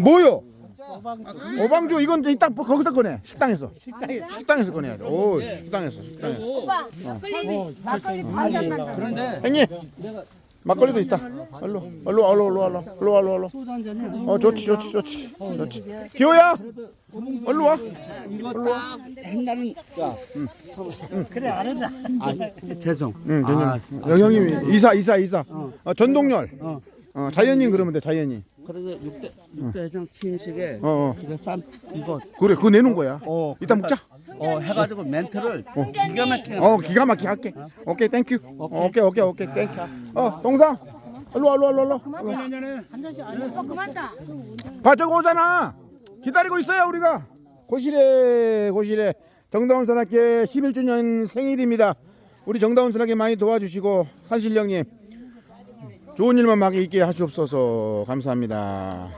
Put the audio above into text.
뭐요? 오방주. 이건 이따 거기서 꺼내 식당에서. 식당에서 꺼내야 돼 오 식당에서 식당에서. 오빠 막걸리 막걸리 반 잔만 더. 형님 막걸리도 있다. 얼로 얼로 와, 얼로 얼로 얼로 얼로 와, 얼로 얼로 어 좋지 좋지 좋지 좋지. 기호야! 얼로 와. 죄송. 응, 아, 형님 이사 이사 이사. 어, 전동열 어, 자연인 그러면 돼 자연인. 그래서 육대 육대장 친식에 어, 어. 이거 쌈 이거. 그래 그거 내놓은 거야? 어 이따 먹자. 어 해가지고 멘트를 기가 막히게 어 기가 막히게 할게. 오케이 땡큐 어, 오케이 오케이 오케이. 땡큐 어 동상. 얼로 와, 얼로 와, 얼로 얼로 오빠 그만 다. 봐 저거 오잖아. 기다리고 있어요 우리가. 고실에 고실에 정다운 산악회 11주년 생일입니다. 우리 정다운 산악회 많이 도와주시고 한실령님 좋은 일만 막 있게 하시옵소서. 감사합니다